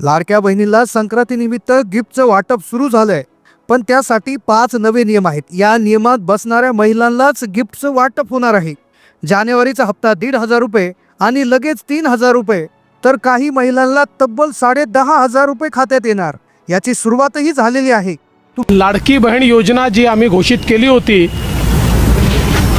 लाडक्या बहिणीला संक्रांतीनिमित्त गिफ्टचं वाटप सुरू झालंय. पण त्यासाठी पाच नवे नियम आहेत. या नियमात बसणाऱ्या महिलांनाच गिफ्टचं वाटप होणार आहे. जानेवारीचा हप्ता दीड हजार रुपये आणि लगेच तीन हजार रुपये. तर काही महिलांना तब्बल साडे दहा हजार रुपये खात्यात येणार. याची सुरुवातही झालेली आहे. लाडकी बहीण योजना जी आम्ही घोषित केली होती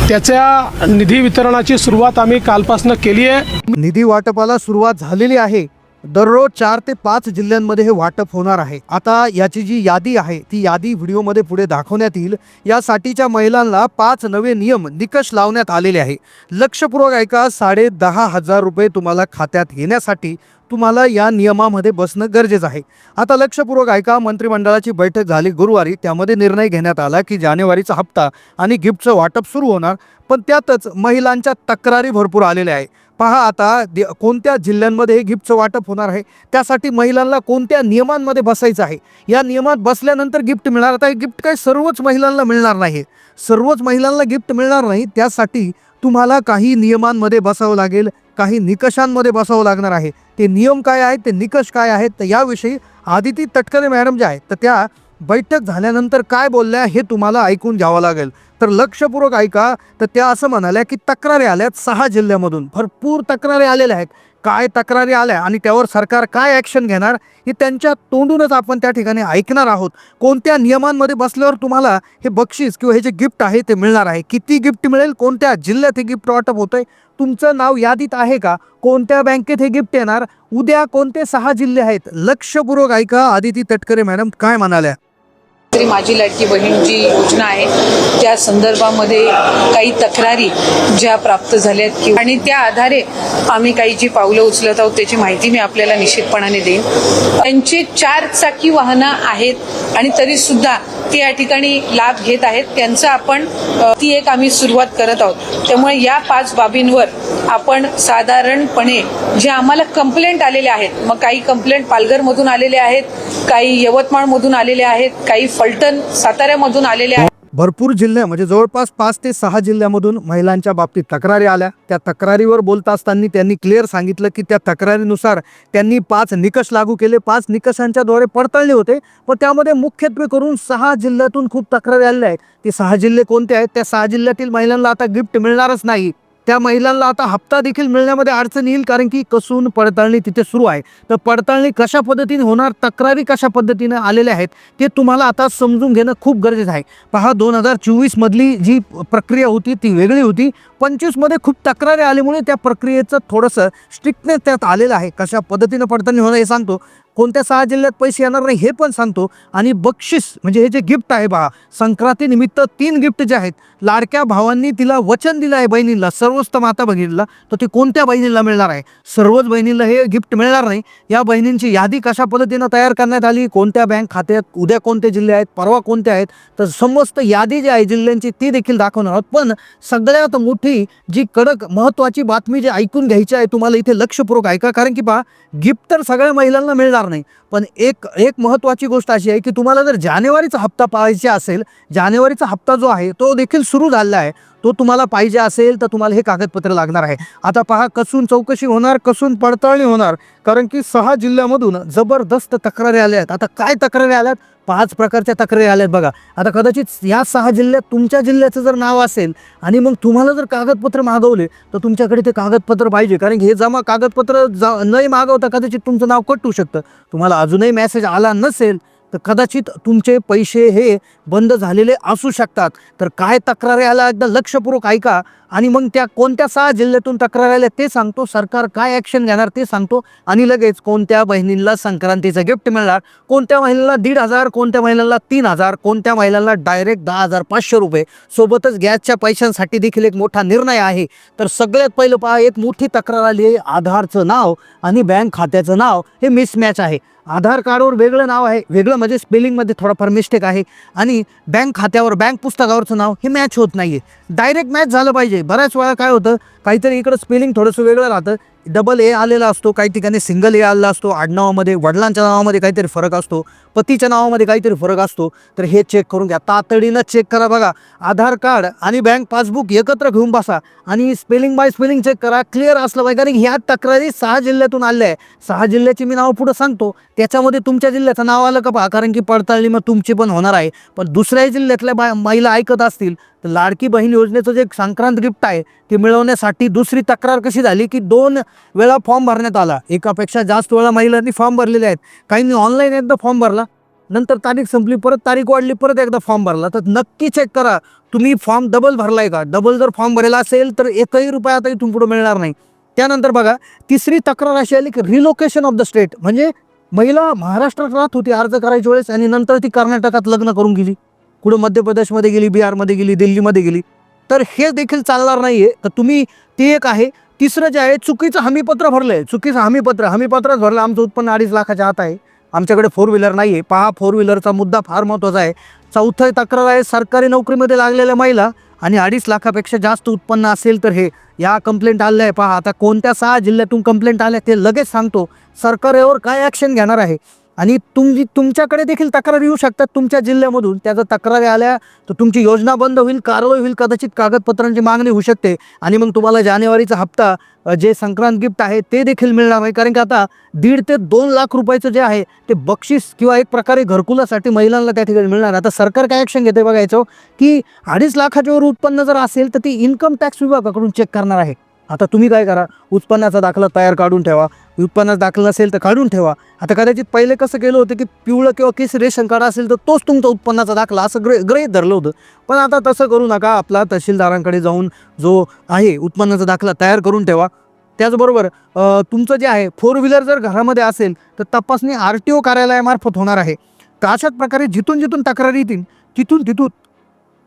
त्याच्या निधी वितरणाची सुरुवात आम्ही कालपासून केली आहे. निधी वाटपाला सुरुवात झालेली आहे. दररोज चार ते पाच जिल्ह्यांमध्ये हे वाटप होणार आहे. आता याची जी यादी आहे ती यादी व्हिडिओमध्ये पुढे दाखवण्यात येईल. यासाठीच्या महिलांना पाच नवे नियम निकष लावण्यात आलेले आहे. लक्षपूर्वक ऐका साडे दहा हजार रुपये तुम्हाला खात्यात येण्यासाठी तुम्हाला या नियमामध्ये बसणं गरजेचं आहे. आता लक्षपूर्वक ऐका मंत्रिमंडळाची बैठक झाली गुरुवारी. त्यामध्ये निर्णय घेण्यात आला की जानेवारीचा हप्ता आणि गिफ्टचं वाटप सुरू होणार. पण त्यातच महिलांच्या तक्रारी भरपूर आलेल्या आहे पहा आता दि- कोणत्या जिल्ह्यांमध्ये हे गिफ्टचं वाटप होणार आहे? त्यासाठी महिलांना कोणत्या नियमांमध्ये बसायचं आहे? या नियमात बसल्यानंतर गिफ्ट मिळणार? आता हे गिफ्ट काय सर्वच महिलांना मिळणार नाही. सर्वच महिलांना गिफ्ट मिळणार नाही. त्यासाठी तुम्हाला काही नियमांमध्ये बसावं लागेल काही निकषांमध्ये बसावं लागणार आहे. ते नियम काय आहेत? ते निकष काय आहेत? तर याविषयी आदिती तटकरे मॅडम ज्या आहेत तर त्या बैठक झाल्यानंतर काय बोलल्या हे तुम्हाला ऐकून घ्यावं लागेल. तर लक्षपूर्वक ऐका तर त्या असं म्हणाल्या की तक्रारी आल्यात सहा जिल्ह्यामधून. भरपूर तक्रारी आलेल्या आहेत. काय तक्रारी आल्या आणि त्यावर सरकार काय ॲक्शन घेणार हे त्यांच्या तोंडूनच आपण त्या ठिकाणी ऐकणार आहोत. कोणत्या नियमांमध्ये बसल्यावर तुम्हाला हे बक्षीस किंवा हे जे गिफ्ट आहे ते मिळणार आहे? किती गिफ्ट मिळेल? कोणत्या जिल्ह्यात हे गिफ्ट वाटप होतंय? तुमचं नाव यादीत आहे का? कोणत्या बँकेत हे गिफ्ट येणार? उद्या कोणते सहा जिल्हे आहेत? लक्षपूर्वक ऐका आदिती तटकरे मॅडम काय म्हणाल्या? तरी माझी लाडकी बहीण जी योजना आहे. त्या संदर्भामध्ये काही तक्रारी ज्या प्राप्त झाल्यात आणि त्या आधारे आम्ही काही जी पावलं उचलत आहोत त्याची माहिती मी आपल्याला निश्चितपणाने देईन. त्यांची चार चाकी वाहनं आहेत आणि तरी सुद्धा ते या ठिकाणी लाभ घेत आहेत. त्यांचं आपण ती एक आम्ही सुरुवात करत आहोत. त्यामुळे या पाच बाबींवर आपण साधारणपणे जे आम्हाला कंप्लेंट आलेले आहेत मग काही कंप्लेंट पालघरमधून आलेले आहेत काही यवतमाळमधून आलेले आहेत काही फलटण साताऱ्यामधून आलेले आहेत. भरपूर जिल्हे म्हणजे जवळपास पाच ते सहा जिल्ह्यामधून महिलांच्या बाबतीत तक्रारी आल्या. त्या तक्रारीवर बोलत असताना त्यांनी क्लिअर सांगितलं की त्या तक्रारीनुसार त्यांनी पाच निकष लागू केले. पाच निकषांच्या द्वारे पडताळले होते. पण त्यामध्ये मुख्यत्वे करून सहा जिल्ह्यातून खूप तक्रारी आलेल्या आहेत. ते सहा जिल्हे कोणते आहेत? त्या सहा जिल्ह्यातील महिलांना आता गिफ्ट मिळणारच नाही. त्या महिलांना आता हप्ता देखील मिळण्यामध्ये अडचण येईल कारण की कसून पडताळणी तिथे सुरू आहे. तर पडताळणी कशा पद्धतीने होणार तक्रारी कशा पद्धतीने आलेल्या आहेत ते तुम्हाला आता समजून घेणं खूप गरजेचं आहे. पहा दोन हजार चोवीसमधली जी प्रक्रिया होती ती वेगळी होती. पंचवीसमध्ये खूप तक्रारी आल्यामुळे त्या प्रक्रियेचं थोडंसं स्ट्रिक्टनेस त्यात आलेलं आहे. कशा पद्धतीनं पडताळणी होणं हे सांगतो. कोणत्या सहा जिल्ह्यात पैसे येणार नाही हे पण सांगतो. आणि बक्षीस म्हणजे हे जे गिफ्ट आहे बा संक्रांतीनिमित्त तीन गिफ्ट जे आहेत लाडक्या भावांनी तिला वचन दिलं आहे बहिणीला सर्वस्त माता बहिणीला. तर ते कोणत्या बहिणीला मिळणार आहे? सर्वच बहिणीला हे गिफ्ट मिळणार नाही. या बहिणींची यादी कशा पद्धतीनं तयार करण्यात आली? कोणत्या बँक खात्यात उद्या कोणते जिल्हे आहेत परवा कोणते आहेत? तर समस्त यादी जी आहे जिल्ह्यांची ती देखील दाखवणार आहोत. पण सगळ्यात मोठी जी कडक महत्त्वाची बातमी जी ऐकून घ्यायची आहे तुम्हाला इथे लक्षपूर्वक ऐका. कारण की पहा गिफ्ट तर सगळ्या महिलांना मिळणार. नाही. पण एक एक महत्त्वाची गोष्ट अशी आहे की तुम्हाला जर जानेवारीचा हप्ता पाहायचा असेल जानेवारीचा हप्ता जो आहे तो देखील सुरू झालेला आहे. तो तुम्हाला पाहिजे असेल तर तुम्हाला हे कागदपत्र लागणार आहे. आता पहा कसून चौकशी होणार कसून पडताळणी होणार? कारण की सहा जिल्ह्यामधून जबरदस्त तक्रारी आल्या आहेत. आता काय तक्रारी आल्यात पाच प्रकारच्या तक्रारी आल्यात बघा. आता कदाचित या सहा जिल्ह्यात तुमच्या जिल्ह्याचं जर नाव असेल आणि मग तुम्हाला जर कागदपत्र मागवले तर तुमच्याकडे ते कागदपत्र पाहिजे. कारण की हे जमा कागदपत्र जा नाही मागवता कदाचित तुमचं नाव कट होऊ शकतं. तुम्हाला अजूनही मेसेज आला नसेल तर कदाचित तुमचे पैसे हे बंद झालेले असू शकतात. तर काय तक्रारी आल्या एकदा लक्षपूर्वक ऐका आणि मग त्या कोणत्या सहा जिल्ह्यातून तक्रार आल्या ते सांगतो. सरकार काय ॲक्शन घेणार ते सांगतो आणि लगेच कोणत्या बहिणींना संक्रांतीचं गिफ्ट मिळणार कोणत्या महिलांना दीड हजार कोणत्या महिलांना तीन हजार कोणत्या महिलांना डायरेक्ट दहा हजार पाचशे रुपये. सोबतच गॅसच्या पैशांसाठी देखील एक मोठा निर्णय आहे. तर सगळ्यात पहिलं पहा एक मोठी तक्रार आली आहे आधारचं नाव आणि बँक खात्याचं नाव. हे मिसमॅच आहे. आधार कार्डवर वेगळं नाव आहे. वेगळं म्हणजे स्पेलिंगमध्ये थोडाफार मिस्टेक आहे. आणि बँक खात्यावर बँक पुस्तकावरचं नाव हे मॅच होत नाही आहे डायरेक्ट मॅच झालं पाहिजे. बऱ्याच वेळा काय होतं काहीतरी इकडं स्पेलिंग थोडंसं वेगळं राहतं. डबल ए आलेला असतो काही ठिकाणी सिंगल ए आलेला असतो आडनावामध्ये वडिलांच्या नावामध्ये काहीतरी फरक असतो पतीच्या नावामध्ये काहीतरी फरक असतो तर हे चेक करून घ्या. तातडीनं चेक करा बघा. आधार कार्ड आणि बँक पासबुक एकत्र घेऊन बसा आणि स्पेलिंग बाय स्पेलिंग चेक करा. क्लिअर असलं पाहिजे कारण ह्या तक्रारी सहा जिल्ह्यातून आल्या आहे सहा जिल्ह्याची मी नाव पुढं सांगतो. त्याच्यामध्ये तुमच्या जिल्ह्याचं नाव आलं का पहा कारण की पडताळणी मग तुमची पण होणार आहे. पण दुसऱ्या जिल्ह्यातल्या बा महिला ऐकत असतील तर लाडकी बहीण योजनेचं जे संक्रांत गिफ्ट आहे ते मिळवण्यासाठी दुसरी तक्रार कशी झाली की दोन वेळा फॉर्म भरण्यात आला. एकापेक्षा जास्त वेळा महिलांनी फॉर्म भरलेले आहेत. काहींनी ऑनलाईन एकदा फॉर्म भरला. नंतर तारीख संपली परत तारीख वाढली परत एकदा फॉर्म भरला. तर नक्की चेक करा. तुम्ही फॉर्म डबल भरलाय का? डबल जर फॉर्म भरलेला असेल तर एकही रुपया आता इथून पुढे मिळणार नाही. त्यानंतर बघा तिसरी तक्रार अशी आली की रिलोकेशन ऑफ द स्टेट म्हणजे महिला महाराष्ट्रात राहत होती अर्ज करायच्या वेळेस आणि नंतर ती कर्नाटकात लग्न करून गेली. कुठं मध्य प्रदेशमध्ये गेली बिहारमध्ये गेली दिल्लीमध्ये गेली. तर हे देखील चालणार नाही आहे तर तुम्ही ते एक आहे. तिसरं जे आहे चुकीचं हमीपत्र भरलं आहे चुकीचं हमीपत्र. हमीपत्रच भरलं आमचं उत्पन्न अडीच लाखाच्या आत आहे. आमच्याकडे फोर व्हीलर नाही आहे पहा फोर व्हीलरचा मुद्दा फार महत्त्वाचा आहे. चौथं तक्रार आहे सरकारी नोकरीमध्ये लागलेल्या महिला आणि अडीच लाखापेक्षा जास्त उत्पन्न असेल तर हे. या कंप्लेंट आल्या आहे पहा. आता कोणत्या सहा जिल्ह्यातून कंप्लेंट आल्या ते लगेच सांगतो. सरकार यावर काय ॲक्शन घेणार आहे? आणि तुमची तुमच्याकडे देखील तक्रार येऊ शकतात. तुमच्या जिल्ह्यामधून त्याचं तक्रारी आल्या तर तुमची योजना बंद होईल कारवाई होईल कदाचित कागदपत्रांची मागणी होऊ शकते. आणि मग तुम्हाला जानेवारीचा हप्ता जे संक्रांत गिफ्ट आहे ते देखील मिळणार नाही. कारण की आता दीड ते दोन लाख रुपयाचं जे आहे ते बक्षीस किंवा एक प्रकारे घरकुलासाठी महिलांना त्या ठिकाणी मिळणार. आता सरकार काय ॲक्शन घेते बघायचं? की अडीच लाखाच्यावर उत्पन्न जर असेल तर ती इन्कम टॅक्स विभागाकडून चेक करणार आहे. आता तुम्ही काय करा? उत्पन्नाचा दाखला तयार काढून ठेवा. उत्पन्नाचा दाखला नसेल तर काढून ठेवा. आता कदाचित पहिले कसं केलं होतं की पिवळं किंवा केस रेशन कार्ड असेल तर तोच तुमचा उत्पन्नाचा दाखला असं ग्रे ग्रहित धरलं होतं. पण आता तसं करू नका. आपला तहसीलदारांकडे जाऊन जो आहे उत्पन्नाचा दाखला तयार करून ठेवा. त्याचबरोबर तुमचं जे आहे फोर व्हीलर जर घरामध्ये असेल तर तपासणी आर टी ओ कार्यालयामार्फत होणार आहे. तर अशाच प्रकारे जिथून जिथून तक्रारी येतील तिथून तिथून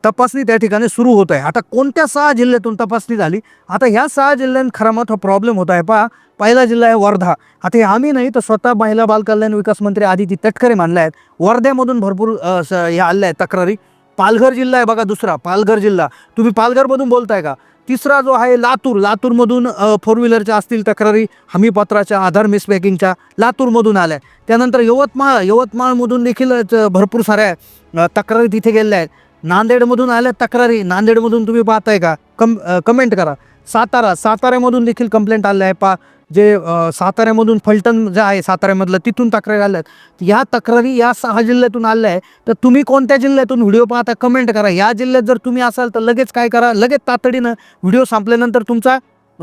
तपासणी त्या ठिकाणी सुरू होत आहे. आता कोणत्या सहा जिल्ह्यातून तपासणी झाली? आता ह्या सहा जिल्ह्यांत खरा हा प्रॉब्लेम होत आहे. पहा पहिला जिल्हा आहे वर्धा. आता हे आम्ही नाही तर स्वतः महिला बालकल्याण विकास मंत्री आदिती तटकरे मानले आहेत. वर्ध्यामधून भरपूर अ, हे आल्या आहेत तक्रारी. पालघर जिल्हा आहे बघा दुसरा पालघर जिल्हा. तुम्ही पालघरमधून बोलताय का? तिसरा जो आहे लातूर. लातूरमधून फोर व्हीलरच्या असतील तक्रारी हमीपत्राच्या आधार मिसपॅकिंगच्या लातूरमधून आल्या त्यानंतर यवतमाळ यवतमाळमधून देखील भरपूर साऱ्या तक्रारी तिथे गेलेल्या आहेत. नांदेडमधून आल्या तक्रारी. नांदेडमधून तुम्ही पाहताय का? कम कमेंट करा. सातारा साताऱ्यामधून देखील कंप्लेंट आल्या आहे. पा जे साताऱ्यामधून फलटण जे आहे साताऱ्यामधलं तिथून तक्रारी आल्या आहेत. या तक्रारी या सहा जिल्ह्यातून आल्या आहे तर तुम्ही कोणत्या जिल्ह्यातून व्हिडिओ पाहता कमेंट करा. या जिल्ह्यात जर तुम्ही असाल तर लगेच काय करा? लगेच तातडीनं व्हिडिओ संपल्यानंतर तुमचा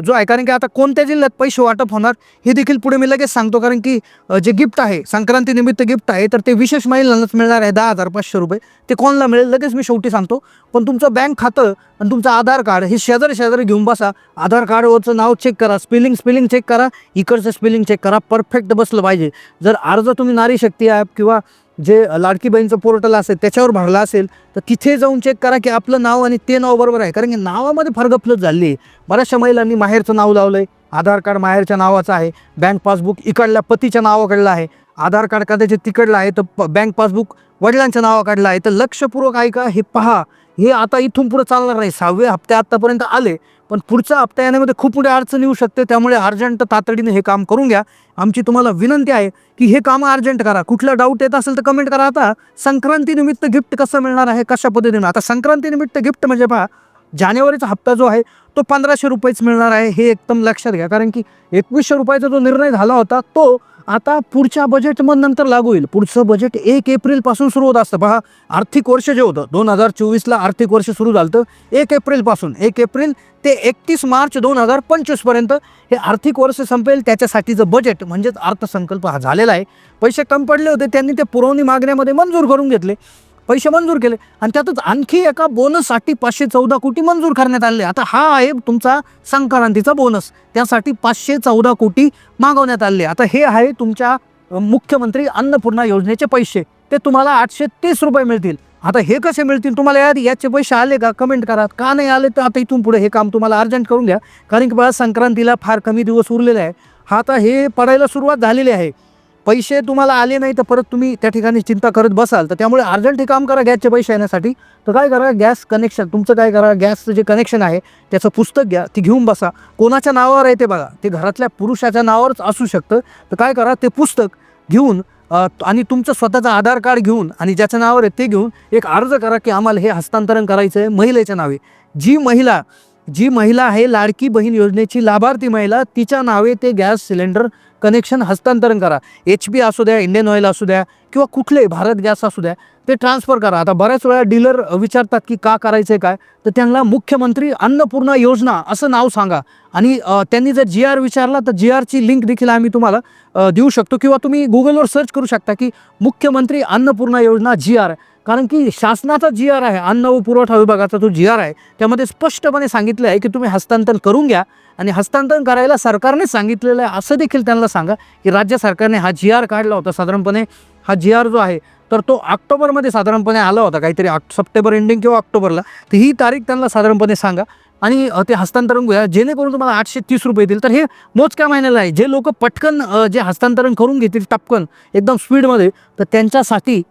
जो आहे कारण की आता कोणत्या जिल्ह्यात पैसे वाटप होणार हे देखील पुढे मी लगेच सांगतो. कारण की जे गिफ्ट आहे संक्रांतीनिमित्त गिफ्ट आहे तर ते विशेष महिलांनाच मिळणार आहे दहा हजार पाचशे रुपये. ते कोणाला मिळेल लगेच मी शेवटी सांगतो. पण तुमचं बँक खातं आणि तुमचं आधार कार्ड हे शेजारी शेजारी घेऊन बसा. आधार कार्डवरचं नाव चेक करा स्पेलिंग स्पेलिंग चेक करा. इकडचं स्पेलिंग चेक करा. परफेक्ट बसलं पाहिजे. जर अर्ज तुम्ही नारी शक्ती ॲप किंवा जे लाडकी बहीणचं पोर्टल असेल त्याच्यावर भरला असेल तर तिथे जाऊन चेक करा की आपलं नाव आणि ते नाव बरोबर आहे. कारण की नावामध्ये फरगफलत झाली आहे बऱ्याचशा महिलांनी माहेरचं नाव लावलं आहे आधार कार्ड माहेरच्या नावाचं आहे. बँक पासबुक इकडल्या पतीच्या नावाकडलं आहे. आधार कार्ड कदाचित तिकडलं आहे तर प बँक पासबुक वडिलांच्या नावाकडलं आहे. तर लक्षपूर्वक ऐका हे पहा. हे आता इथून पुढे चालणार नाही. सहावे हप्ते आत्तापर्यंत आले. पण पुढचा हप्ता येण्यामध्ये खूप मोठी अडचण येऊ शकते. त्यामुळे अर्जंट तातडीने हे काम करून घ्या. आमची तुम्हाला विनंती आहे की हे कामं अर्जंट करा. कुठला डाऊट येत असेल तर कमेंट करा. आता संक्रांतीनिमित्त गिफ्ट कसं मिळणार आहे? कशा पद्धतीनं? आता संक्रांतीनिमित्त गिफ्ट म्हणजे पहा जानेवारीचा हप्ता जो आहे तो पंधराशे रुपयेच मिळणार आहे. हे एकदम लक्षात घ्या. कारण की एकवीसशे रुपयाचा जो निर्णय झाला होता तो आता पुढच्या बजेट मग नंतर लागू होईल पुढचं बजेट एक एप्रिलपासून सुरू होत असतं. पहा आर्थिक वर्ष जे होतं दोन हजार चोवीसला आर्थिक वर्ष सुरू झालं होतं एक एप्रिलपासून एक एप्रिल ते एकतीस मार्च दोन हजार पंचवीसपर्यंत हे आर्थिक वर्ष संपेल. त्याच्यासाठीचं बजेट म्हणजेच अर्थसंकल्प हा झालेला आहे. पैसे कम पडले होते त्यांनी ते पुरवणी मागण्यामध्ये मंजूर करून घेतले. पैसे मंजूर केले. आणि त्यातच आणखी एका बोनससाठी पाचशे चौदा कोटी मंजूर करण्यात आले. आता हा आहे तुमचा संक्रांतीचा बोनस. त्यासाठी पाचशे चौदा कोटी मागवण्यात आले. आता हे आहे तुमच्या मुख्यमंत्री अन्नपूर्णा योजनेचे पैसे. ते तुम्हाला आठशे तीस रुपये मिळतील. आता हे कसे मिळतील? तुम्हाला यात याचे पैसे आले का? कमेंट करा. का नाही आले तर आता इथून पुढे हे काम तुम्हाला अर्जंट करून घ्या. कारण की बघा संक्रांतीला फार कमी दिवस उरलेले आहे. आता हे पडायला सुरुवात झालेली आहे. पैसे तुम्हाला आले नाही तर परत तुम्ही त्या ठिकाणी चिंता करत बसाल. तर त्यामुळे अर्जंट हे काम करा गॅसचे पैसे येण्यासाठी. तर काय करा गॅस कनेक्शन तुमचं काय करा गॅसचं जे कनेक्शन आहे त्याचं पुस्तक घ्या ती घेऊन बसा. कोणाच्या नावावर आहे ते बघा. ते घरातल्या पुरुषाच्या नावावरच असू शकतं. तर काय करा ते पुस्तक घेऊन आणि तुमचं स्वतःचं आधार कार्ड घेऊन आणि ज्याच्या नावावर आहे ते घेऊन एक अर्ज करा की आम्हाला हे हस्तांतरण करायचं आहे महिलेच्या नावे. जी महिला जी महिला आहे लाडकी बहीण योजनेची लाभार्थी महिला तिच्या नावे ते गॅस सिलेंडर कनेक्शन हस्तांतरण करा. एच पी असू द्या इंडियन ऑइल असू द्या किंवा कुठलेही भारत गॅस असू द्या ते ट्रान्सफर करा. आता बऱ्याच वेळा डीलर विचारतात की का करायचं आहे काय? तर त्यांना मुख्यमंत्री अन्नपूर्णा योजना असं नाव सांगा. आणि त्यांनी जर जी आर विचारला तर जी आरची लिंक देखील आम्ही तुम्हाला देऊ शकतो. किंवा तुम्ही गुगलवर सर्च करू शकता की मुख्यमंत्री अन्नपूर्णा योजना जी आर कारण की शासनाचा जी आर आहे अन्न व पुरवठा विभागाचा जो जी आर आहे त्यामध्ये स्पष्टपणे सांगितलं आहे की तुम्ही हस्तांतरण करून घ्या. आणि हस्तांतरण करायला सरकारने सांगितलेलं आहे असं देखील त्यांना सांगा की राज्य सरकारने हा जी आर काढला होता साधारणपणे. हा जी आर जो आहे तर तो ऑक्टोबरमध्ये साधारणपणे आला होता काहीतरी ऑक्ट सप्टेंबर एंडिंग किंवा ऑक्टोबरला. तर ही तारीख त्यांना साधारणपणे सांगा. आणि ते हस्तांतरण घ्या जेणेकरून तुम्हाला आठशे तीस रुपये येतील तर हे मोजक्या महिन्याला आहे. जे लोक पटकन जे हस्तांतरण करून घेतील टपकन एकदम स्पीडमध्ये तर त्यांच्यासाठी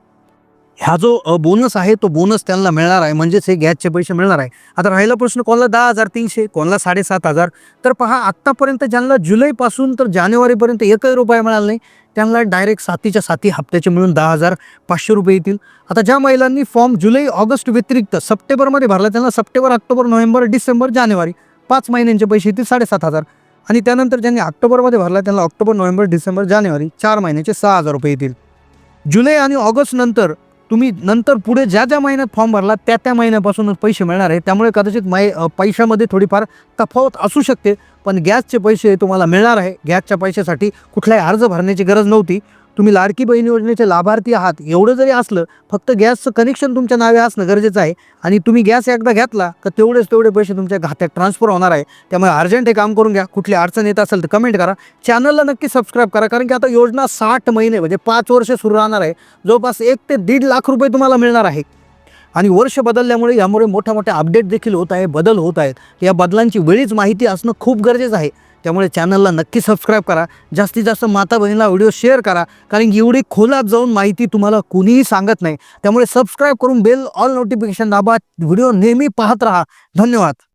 हा जो बोनस आहे तो बोनस त्यांना मिळणार आहे. म्हणजेच हे गॅसचे पैसे मिळणार आहे. आता राहिला प्रश्न कोणाला दहा हजार तीनशे कोणाला साडेसात हजार? तर पहा आत्तापर्यंत ज्यांना जुलैपासून तर जानेवारीपर्यंत एकही रुपया मिळाला नाही त्यांना डायरेक्ट सातीच्या साती हप्त्याचे मिळून दहा हजार पाचशे रुपये येतील. आता ज्या महिलांनी फॉर्म जुलै ऑगस्ट व्यतिरिक्त सप्टेंबरमध्ये भरला त्यांना सप्टेंबर ऑक्टोबर नोव्हेंबर डिसेंबर जानेवारी पाच महिन्यांचे पैसे येतील साडेसात हजार. आणि त्यानंतर ज्यांनी ऑक्टोबरमध्ये भरला त्यांना ऑक्टोबर नोव्हेंबर डिसेंबर जानेवारी चार महिन्याचे सहा हजार रुपये येतील. जुलै आणि ऑगस्ट नंतर तुम्ही नंतर पुढे ज्या ज्या महिन्यात फॉर्म भरला त्या त्या महिन्यापासूनच पैसे मिळणार आहे. त्यामुळे कदाचित मै पैशामध्ये थोडीफार तफावत असू शकते पण गॅसचे पैसे तुम्हाला मिळणार आहे. गॅसच्या पैशासाठी कुठलाही अर्ज भरण्याची गरज नव्हती. तुम्ही लाडकी बहीण योजनेचे लाभार्थी आहात. एवढं जरी असलं फक्त गॅसचं कनेक्शन तुमच्या नावे असणं गरजेचं आहे. आणि तुम्ही गॅस एकदा घेतला तर तेवढेच तेवढे पैसे तुमच्या खात्यात ट्रान्सफर होणार आहे. त्यामुळे अर्जंट हे काम करून घ्या. कुठली अडचण येत असेल तर कमेंट करा. चॅनलला नक्की सबस्क्राईब करा. कारण की आता योजना साठ महिने म्हणजे पाच वर्ष सुरू राहणार आहे. जवळपास एक ते दीड लाख रुपये तुम्हाला मिळणार आहे. आणि वर्ष बदलल्यामुळे यामुळे मोठ्या मोठ्या अपडेट देखील होत आहे बदल होत आहेत. या बदलांची वेळीच माहिती असणं खूप गरजेचं आहे. त्यामुळे चॅनलला नक्की सबस्क्राईब करा. जास्तीत जास्त माता बहिणीला व्हिडिओ शेअर करा. कारण की एवढी खोलात जाऊन माहिती तुम्हाला कुणीही सांगत नाही. त्यामुळे सबस्क्राईब करून बेल ऑल नोटिफिकेशन दाबा. व्हिडिओ नेहमी पाहत राहा. धन्यवाद.